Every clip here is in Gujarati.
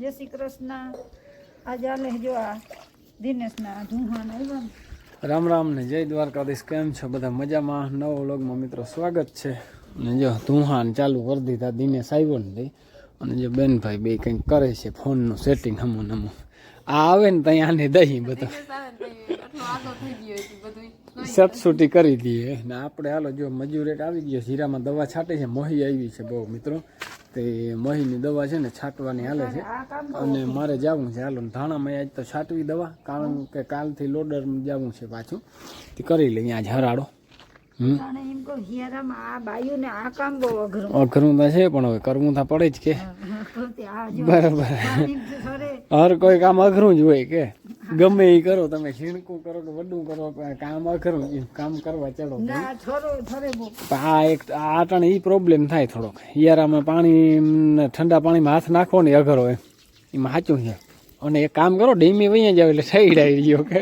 જય શ્રી કૃષ્ણ. આજે આલે જો આ દિનેશના ધુહાન આવ્યા રામ રામ ને જય દ્વારકાધીશ. કેમ છો બધા? મજામાં? નવો વ્લોગમાં મિત્રો સ્વાગત છે. અને જો ધુહાન ચાલુ કરી દીધા દિનેશ આવ્યો ને. અને જો બેનભાઈ બે કંઈક કરે છે ફોનનું સેટિંગ હમો નમો આ આવે ને ત્યાં આને દહીં બધું. સટસુટી કરી દઈએ. ને આપણે હાલો જો મજૂર એક આવી ગયો જીરામાં દવા છાંટે છે મોહી આવી છે બહુ મિત્રો. તે મહીની દવા છે ને છાંટવાની હાલે છે. અને મારે જવું છે હાલો ધાણામાં આજ તો છાંટવી દવા કારણ કે કાલથી લોડર જવું છે પાછું. તે કરી લઈએ આજ હરાડો અઘરું. તો છે પણ હવે કરવું તો પડે જ કે. આ બરાબર. હર કોઈ કામ અઘરું જ હોય કે. ગમે એ કરો તમે છીણકું કરો કે વડું કરો કામ અઘરું જ. કામ કરવા ચડો આ એક આ અટાણે એ પ્રોબ્લેમ થાય થોડોક. યારામાં પાણી ઠંડા પાણીમાં હાથ નાખો ને અઘરો એમ. એમાં સાચું છે. અને એક કામ કરો ડેમી વહી જાવ એટલે સઈડાઈ ગયો કે.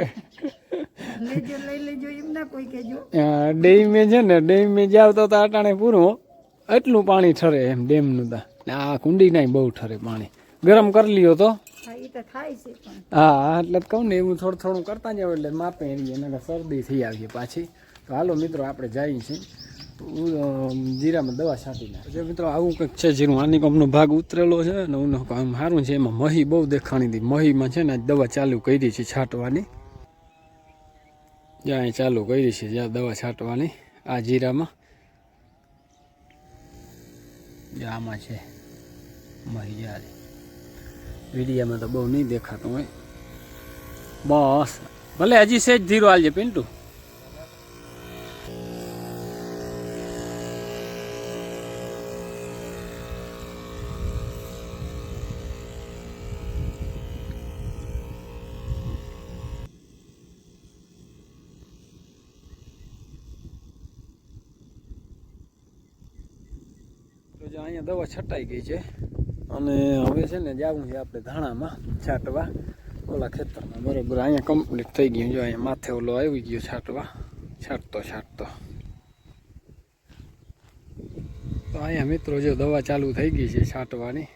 એમ ડેમે છે ને ડેમે જાવ તો તો અટાણે પૂરું એટલું પાણી ઠરે એમ ડેમનું તો. આ કુંડી નાય બહુ ઠરે પાણી. ગરમ કરી લ્યો તો. હા એ તો થાય છે પણ. હા એટલે કહું ને એવું થોડું થોડું કરતા જાવ એટલે માપે રહીએ એને શરદી થઈ આવીએ પાછી. તો હાલો મિત્રો આપણે જઈએ છીએ. જીરામાં દવા છાંટી નાખે જો મિત્રો આવું કંઈક છે જીરું આની ભાગ ઉતરેલો છે ને ઉનો કામ સારું છે એમાં મહી બહુ દેખાણી હતી. મહીમાં છે ને આજ દવા ચાલુ કરી છે છાંટવાની. જ્યાં અહીં ચાલુ કરી છે જ્યાં દવા છાંટવાની આ જીરામાં. આમાં છે મહી જ્યારે વિડીયામાં તો બહુ નહીં દેખાતું હોય. બસ. ભલે હજી સેજ ધીરો હાલજે પિન્ટુ. અહીંયા દવા છટાઈ ગઈ છે. અને હવે છે ને જવું છે આપણે ધાણામાં, છાંટવા. ઓલા ખેતરમાં. બરોબર, અહીંયા કમ્પ્લીટ થઈ ગયું. જો અહીંયા માથે ઓલો આવી ગયો છાંટવા. છાંટતો છાંટતો. તો અહીંયા મિત્રો જો દવા ચાલુ થઈ ગઈ છે છાંટવાની.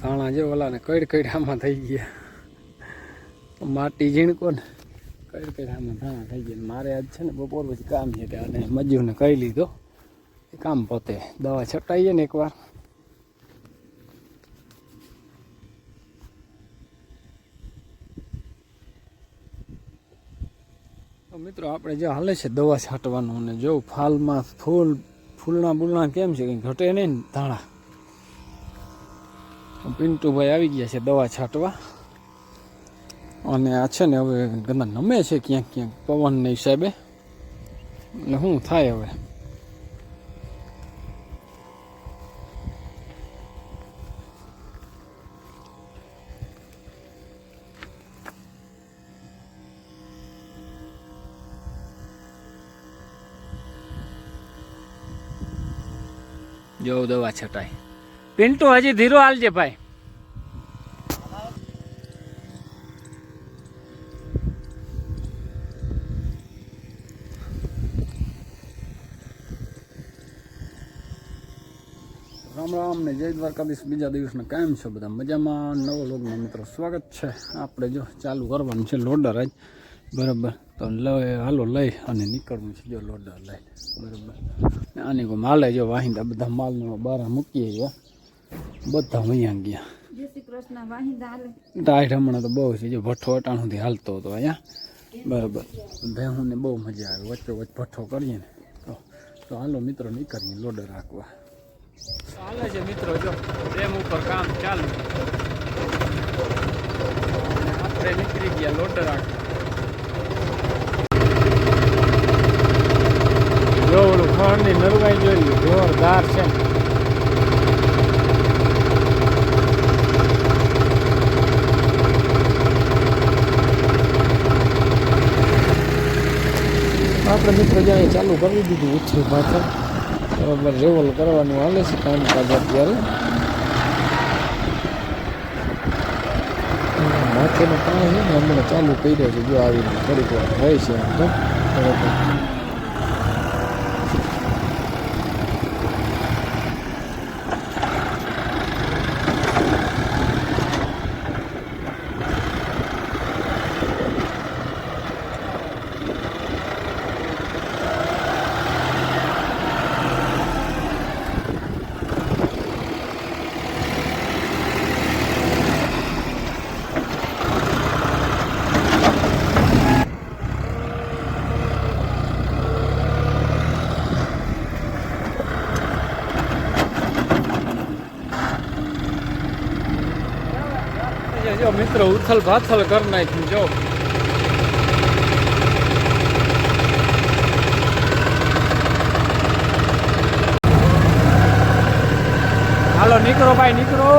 ધાણા જે ઓલાને કઈડ કઈડ આમાં થઈ ગયા. માટી ઝીણકો ને કઈડ કઈડ આમાં ધાણા થઈ ગયા. મારે આજ છે ને બપોર પછી કામ છે અને મજૂરને કહી લીધો. કામ પોતે. દવા છટાઈએ ને એકવાર. મિત્રો, આપણે જે હાલે છે દવા છાંટવાનું ને જો ફાલમાં ફૂલ, ફૂલના બુલના કેમ છે, કંઈ ઘટે નહીં ધાણા. પિન્ટુભાઈ આવી ગયા છે દવા છાંટવા. અને આ છે ને હવે ગંદા નમે છે ક્યાંક ક્યાંક પવનના હિસાબે. એટલે શું થાય હવે? જો દવા છટાય. પિન્ટુ, હજી ધીરો હાલજે ભાઈ. રામ રામ ને જય દ્વારકાધીશ. બીજા દિવસના કાયમ છો બધા? મજામાં? નવો લોગમાં મિત્રો સ્વાગત છે. આપણે જો ચાલુ કરવાનું છે લોડર જ બરાબર. તો લઈ હાલો લઈ અને નીકળવું છે. જો લોડર લઈ. બરાબર. ને આની કોઈ માલે જો વાહિંદા બધા માલને બહાર મૂકીએ ગયા બધા અહીંયા ગયા. જય શ્રી કૃષ્ણ વાહિંદા હાલે. ટાઈટ હમણાં તો બહુ છે જો ભઠ્ઠો અટાણુંથી હાલતો હતો અહીંયા. બરાબર. ભેહુંને બહુ મજા આવે. વચ્ચે વચ્ચે ભઠ્ઠો કરીએ ને. તો તો હાલો મિત્રો નીકળીએ લોડર રાખવા. ચાલે છે મિત્રો જો. ડેમ ઉપર કામ ચાલુ. અને આપણે નીકળી ગયા લોડર રાખવા જો ખણની નરવાઈ જોઈ જોરદાર છે. આપણે મિત્રો જાણે ચાલુ કરી દીધું ઉછરી પાછળ, બરાબર રેવલ કરવાનું હાલે છે કામકાજ અત્યારે. માથેનું પાણી છે ને હમણાં ચાલુ કર્યો છે, જો આવીને થોડીક વાર હોય છે એમ તો બરાબર મિત્રો ઉથલ પાથલ કરી નાખ્યું જો. હાલો નીકળો ભાઈ નીકળો.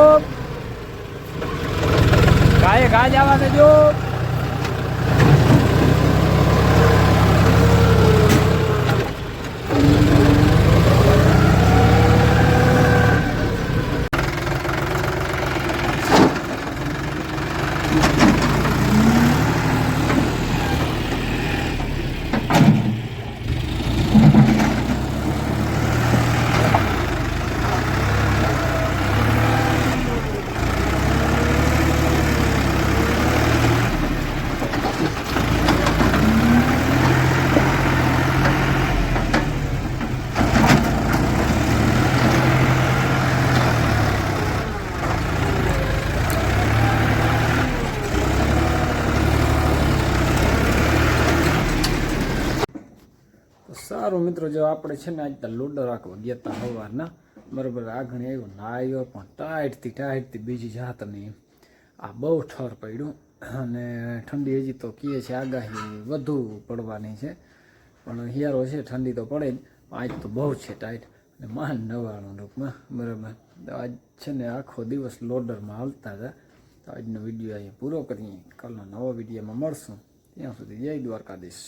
ગાય ગાજ આવવા દેજો. સારું મિત્રો, જો આપણે છે ને આજ તો લોડો રાખવા ગયા હતા સવારના બરાબર આગળ આવ્યો ના આવ્યો પણ ટાઈટથી ટાઈટથી બીજી જાત નહીં આ બહુ ઠર પડ્યું અને ઠંડી હજી તો કહે છે આગાહી વધુ પડવાની છે. પણ હિયારો છે, ઠંડી તો પડે જ. આજ તો બહુ છે ટાઈટ. અને માન નવાણું રૂપમાં. બરાબર. તો આજ છે ને આખો દિવસ લોડરમાં હાલતા હતા. તો આજનો વીડિયો અહીંયા પૂરો કરીએ. કાલના નવા વિડીયોમાં મળશું. ત્યાં સુધી જય દ્વારકાધીશ.